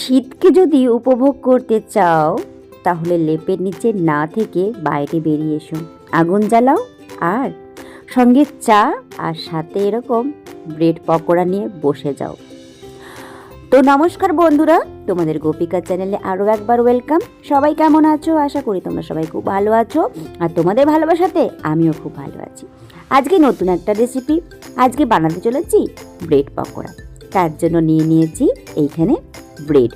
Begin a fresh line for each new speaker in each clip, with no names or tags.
শীতকে যদি উপভোগ করতে চাও, তাহলে লেপের নিচে না থেকে বাইরে বেরিয়ে এসো। আগুন জ্বালাও, আর সঙ্গে চা আর সাথে এরকম ব্রেড পকোড়া নিয়ে বসে যাও। তো নমস্কার বন্ধুরা, তোমাদের গোপিকা চ্যানেলে আরও একবার ওয়েলকাম। সবাই কেমন আছো? আশা করি তোমরা সবাই খুব ভালো আছো, আর তোমাদের ভালোবাসাতে আমিও খুব ভালো আছি। আজকে নতুন একটা রেসিপি আজকে বানাতে চলেছি ব্রেড পকোড়া। তার জন্য নিয়ে নিয়েছি এইখানে ব্রেড।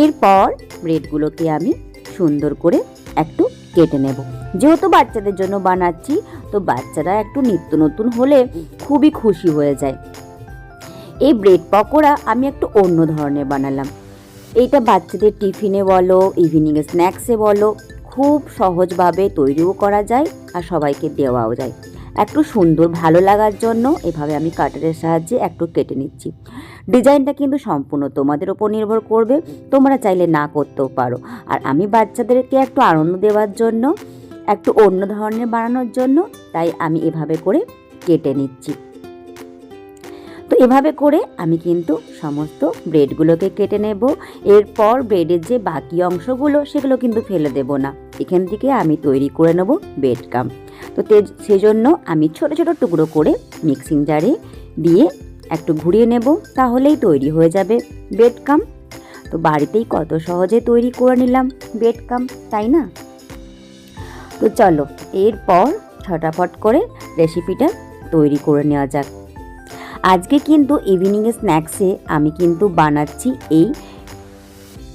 এরপর ব্রেডগুলোকে আমি সুন্দর করে একটু কেটে নেব। যেহেতু বাচ্চাদের জন্য বানাচ্ছি, তো বাচ্চারা একটু নিত্য নতুন হলে খুবই খুশি হয়ে যায়। এই ব্রেড পকোড়া আমি একটু অন্য ধরনের বানালাম। এইটা বাচ্চাদের টিফিনে বলো ইভিনিংয়ে স্ন্যাক্সে বলো, খুব সহজভাবে তৈরিও করা যায় আর সবাইকে দেওয়াও যায়। একটু সুন্দর, ভালো লাগার জন্য এভাবে আমি কাটারের সাহায্যে একটু কেটে নিচ্ছি। ডিজাইনটা কিন্তু সম্পূর্ণ তোমাদের ওপর নির্ভর করবে, তোমরা চাইলে না করতেও পারো। আর আমি বাচ্চাদেরকে একটু আনন্দ দেওয়ার জন্য, একটু অন্য ধরনের বানানোর জন্য, তাই আমি এভাবে করে কেটে নিচ্ছি। তো এভাবে করে আমি কিন্তু সমস্ত ব্রেডগুলোকে কেটে নেব। এরপর ব্রেডের যে বাকি অংশগুলো, সেগুলো কিন্তু ফেলে দেব না। এখান থেকে আমি তৈরি করে নেব ব্রেড কাম তো তে- সেজন্য আমি ছোট ছোট টুকরো করে মিক্সিং জারে দিয়ে একটু ঘুরিয়ে নেব, তাহলেই তৈরি হয়ে যাবে ব্রেড কাম। তো বাড়িতেই কত সহজে তৈরি করে নিলাম ব্রেড কাম, তাই না? তো চলো, এরপর ছটাফট করে রেসিপিটা তৈরি করে নেওয়া যাক। আজকে কিন্তু ইভিনিংয়ে স্ন্যাক্সে আমি কিন্তু বানাচ্ছি এই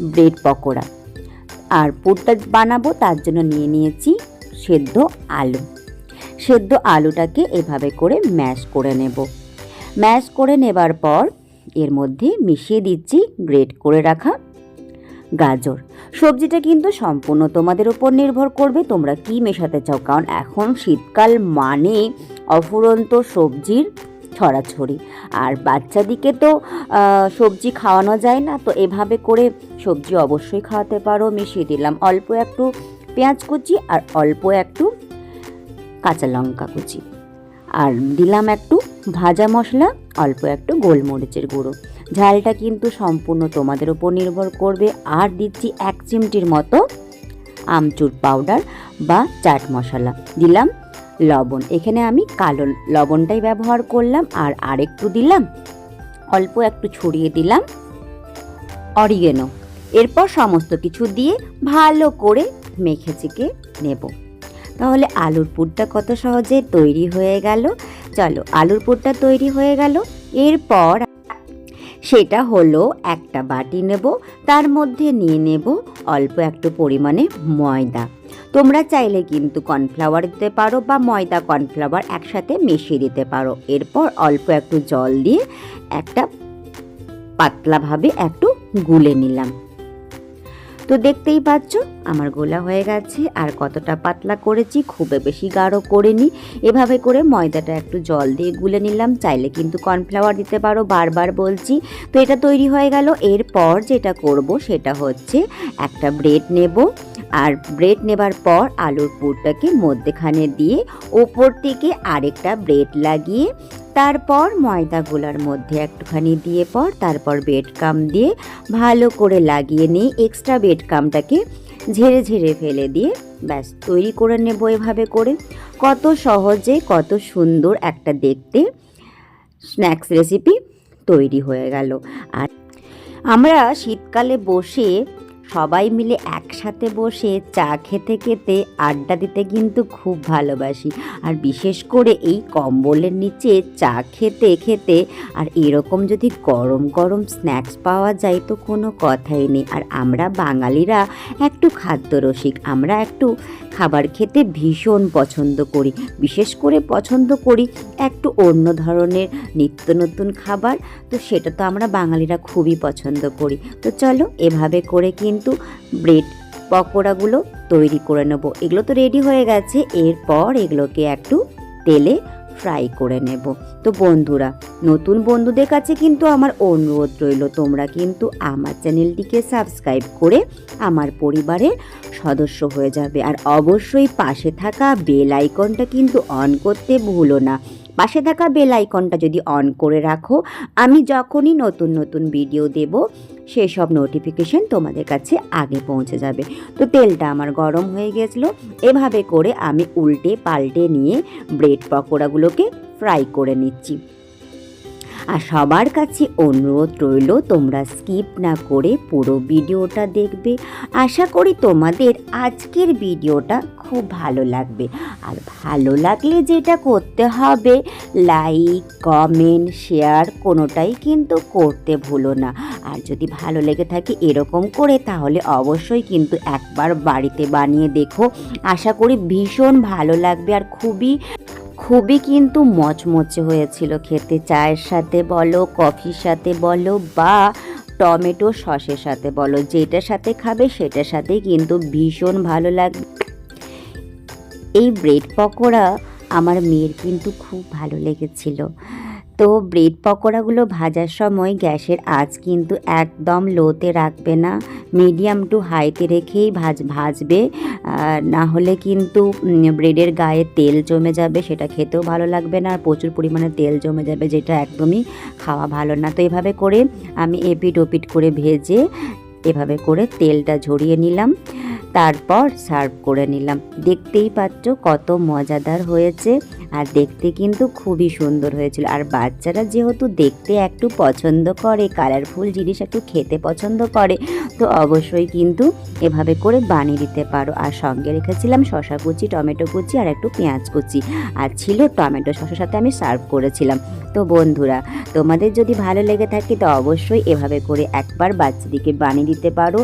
ব্রেড পকোড়া। আর পুরটা বানাবো, তার জন্য নিয়ে নিয়েছি সেদ্ধ আলু। সেদ্ধ আলুটাকে এভাবে করে ম্যাশ করে নেব। ম্যাশ করে নেবার পর এর মধ্যে মিশিয়ে দিচ্ছি গ্রেট করে রাখা গাজর। সবজিটা কিন্তু সম্পূর্ণ তোমাদের উপর নির্ভর করবে তোমরা কি মেশাতে চাও, কারণ এখন শীতকাল মানে অফুরন্ত সবজির ছড়াছড়ি। আর বাচ্চাদিকে তো সবজি খাওয়ানো যায় না, তো এভাবে করে সবজি অবশ্যই খাওয়াতে পারো, মিশিয়ে দিলাম। অল্প একটু পেঁয়াজ কুচি আর অল্প একটু কাঁচা লঙ্কা কুচি। আর দিলাম একটু ভাজা মশলা, অল্প একটু গোলমরিচের গুঁড়ো। ঝালটা কিন্তু সম্পূর্ণ তোমাদের উপর নির্ভর করবে। আর দিচ্ছি এক চিমটির মতো আমচুর পাউডার বা চাট মশলা। দিলাম লবণ। এখানে আমি কালো লবণটাই ব্যবহার করলাম আর আরেকটু দিলাম, অল্প একটু ছড়িয়ে দিলাম অরিগেনো এরপর সমস্ত কিছু দিয়ে ভালো করে মেখে চেকে নেব। তাহলে আলুর পুরটা কত সহজে তৈরি হয়ে গেল? চলো, আলুর পুরটা তৈরি হয়ে গেল। এরপর সেটা হলো একটা বাটি নেব, তার মধ্যে নিয়ে নেব অল্প একটু পরিমাণে ময়দা। তোমরা চাইলে কিন্তু কর্নফ্লাওয়ার দিতে পারো বা ময়দা, কর্নফ্লাওয়ার একসাথে মিশিয়ে দিতে পারো। এরপর অল্প একটু জল দিয়ে একটা পাতলাভাবে একটু গুলে নিলাম। তো দেখতেই পাচ্ছ, আমার গোলা হয়ে গেছে, আর কতটা পাতলা করেছি খুব বেশি গাঢ় করিনি। এভাবে করে ময়দাটা একটু জল দিয়ে গুলে নিলাম, চাইলে কিন্তু কর্নফ্লাওয়ার দিতে পারো, বারবার বলছি। তো এটা তৈরি হয়ে গেল, এরপর যেটা করব সেটা হচ্ছে একটা ব্রেড নেব, আর ব্রেড নেবার পর আলুর পুরটাকে মধ্যেখানে দিয়ে ওপর থেকে আরেকটা ব্রেড লাগিয়ে তারপর ময়দাগুলোর মধ্যে একটুখানি দিয়ে পর তারপর বেড কাম দিয়ে ভালো করে লাগিয়ে নিয়ে এক্সট্রা বেড কামটাকে ঝেড়ে ঝেড়ে ফেলে দিয়ে ব্যাস তৈরি করে নেব এভাবে করে। কত সহজে, কত সুন্দর একটা দেখতে স্ন্যাক্স রেসিপি তৈরি হয়ে গেল। আর আমরা শীতকালে বসে সবাই মিলে একসাথে বসে চা খেতে খেতে আড্ডা দিতে কিন্তু খুব ভালোবাসি। আর বিশেষ করে এই কম্বলের নিচে চা খেতে খেতে আর এরকম যদি গরম গরম স্ন্যাক্স পাওয়া যায় তো কোনো কথাই নেই। আর আমরা বাঙালিরা একটু খাদ্যরসিক, আমরা একটু খাবার খেতে ভীষণ পছন্দ করি। বিশেষ করে পছন্দ করি একটু অন্য ধরনের নিত্য নতুন খাবার, তো সেটা তো আমরা বাঙালিরা খুবই পছন্দ করি। তো চলো এভাবে করে কিন্তু ব্রেড, পকোড়াগুলো তৈরি করে নেব। এগুলো তো রেডি হয়ে গেছে। এরপর এগুলোকে একটু তেলে ফ্রাই করে নেব। তো বন্ধুরা, নতুন বন্ধুদের কাছে কিন্তু আমার অনুরোধ রইল, তোমরা কিন্তু আমার চ্যানেলটিকে সাবস্ক্রাইব করে আমার পরিবারের সদস্য হয়ে যাবে। আর অবশ্যই পাশে থাকা বেল আইকনটা কিন্তু অন করতে ভুলো না। পাশে থাকা বেল আইকনটা যদি অন করে রাখো, আমি যখনই নতুন নতুন ভিডিও দেব সেই সব নোটিফিকেশান তোমাদের কাছে আগে পৌঁছে যাবে। তো তেলটা আমার গরম হয়ে গেছিল, এভাবে করে আমি উল্টে পাল্টে নিয়ে ব্রেড পকোড়াগুলোকে ফ্রাই করে নিচ্ছি। আর সবার কাছে অনুরোধ রইল, তোমরা স্কিপ না করে পুরো ভিডিওটা দেখবে। আশা করি তোমাদের আজকের ভিডিওটা খুব ভালো লাগবে। আর ভালো লাগলে যেটা করতে হবে লাইক কমেন্ট শেয়ার কোনোটাই কিন্তু করতে ভুলো না। আর যদি ভালো লেগে থাকে এরকম করে, তাহলে অবশ্যই কিন্তু একবার বাড়িতে বানিয়ে দেখো। আশা করি ভীষণ ভালো লাগবে আর খুবই খুবই কিন্তু মচমচে হয়েছিল খেতে। চায়ের সাথে বলো, কফির সাথে বলো বা টমেটো সসের সাথে বলো যেটার সাথে খাবে সেটার সাথেই কিন্তু ভীষণ ভালো লাগবে এই ব্রেড পকোড়া আমার মেয়ের কিন্তু খুব ভালো লেগেছিল। তো ব্রেড পকোড়াগুলো ভাজার সময় গ্যাসের আঁচ কিন্তু একদম লোতে রাখবে না। মিডিয়াম টু হাইতে রেখেই ভাজ, ভাজবে। না হলে কিন্তু ব্রেডের গায়ে তেল জমে যাবে, সেটা খেতেও ভালো লাগবে না। আর প্রচুর পরিমাণে তেল জমে যাবে, যেটা একদমই খাওয়া ভালো না। তো এভাবে করে আমি এপিট ওপিট করে ভেজে, এভাবে করে তেলটা ঝরিয়ে নিলাম। তারপর সার্ভ করে নিলাম। দেখতেই পাচ্ছ কত মজাদার হয়েছে। আর দেখতে কিন্তু খুবই সুন্দর হয়েছিল। আর বাচ্চারা যেহেতু দেখতে একটু পছন্দ করে কালারফুল জিনিস একটু খেতে পছন্দ করে, তো অবশ্যই কিন্তু এভাবে করে বানিয়ে দিতে পারো। আর সঙ্গে রেখেছিলাম শশা কুচি, টমেটো কুচি আর একটু পেঁয়াজ কুচি। আর ছিল টমেটো শশার সাথে আমি সার্ভ করেছিলাম। তো বন্ধুরা, তোমাদের যদি ভালো লেগে থাকে তো অবশ্যই এভাবে করে একবার বাচ্চাদিকে বানিয়ে দিতে পারো।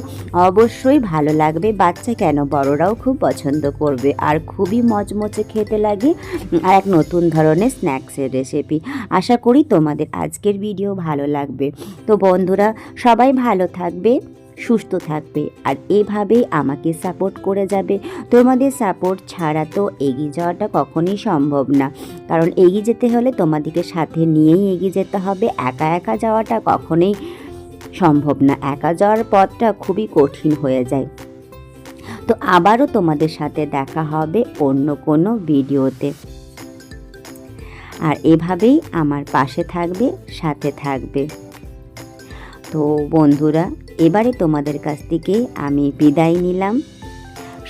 অবশ্যই ভালো লাগবে। বাচ্চা কেন বড়রাও খুব পছন্দ করবে। আর খুবই মচমচে খেতে লাগে। আর এক নতুন ধরনের স্ন্যাক্সের রেসিপি আশা করি তোমাদের আজকের ভিডিও ভালো লাগবে। তো বন্ধুরা, সবাই ভালো থাকবে, সুস্থ থাকবে, আর এভাবেই আমাকে সাপোর্ট করে যাবে। তোমাদের সাপোর্ট ছাড়া তো এগিয়ে যাওয়াটা কখনোই সম্ভব না। কারণ এগিয়ে যেতে হলে তোমাদেরকে সাথে নিয়েই এগিয়ে যেতে হবে। একা একা যাওয়াটা কখনোই সম্ভব না। একা যাওয়ার পথটা খুবই কঠিন হয়ে যায়। তো আবারও তোমাদের সাথে দেখা হবে অন্য কোনো ভিডিওতে আর এভাবেই আমার পাশে থাকবে, সাথে থাকবে। তো বন্ধুরা, এবারে তোমাদের কাছ থেকে আমি বিদায় নিলাম।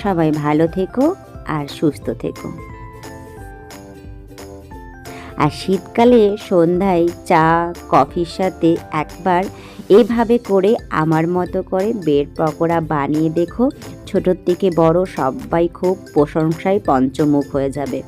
সবাই ভালো থেকো আর সুস্থ থেকো। আর শীতকালে সন্ধ্যায় চা, কফির সাথে একবার এভাবে করে আমার মতো করে বেড পকোড়া বানিয়ে দেখো। ছোটোর থেকে বড় সবাই খুব প্রশংসায় পঞ্চমুখ হয়ে যাবে।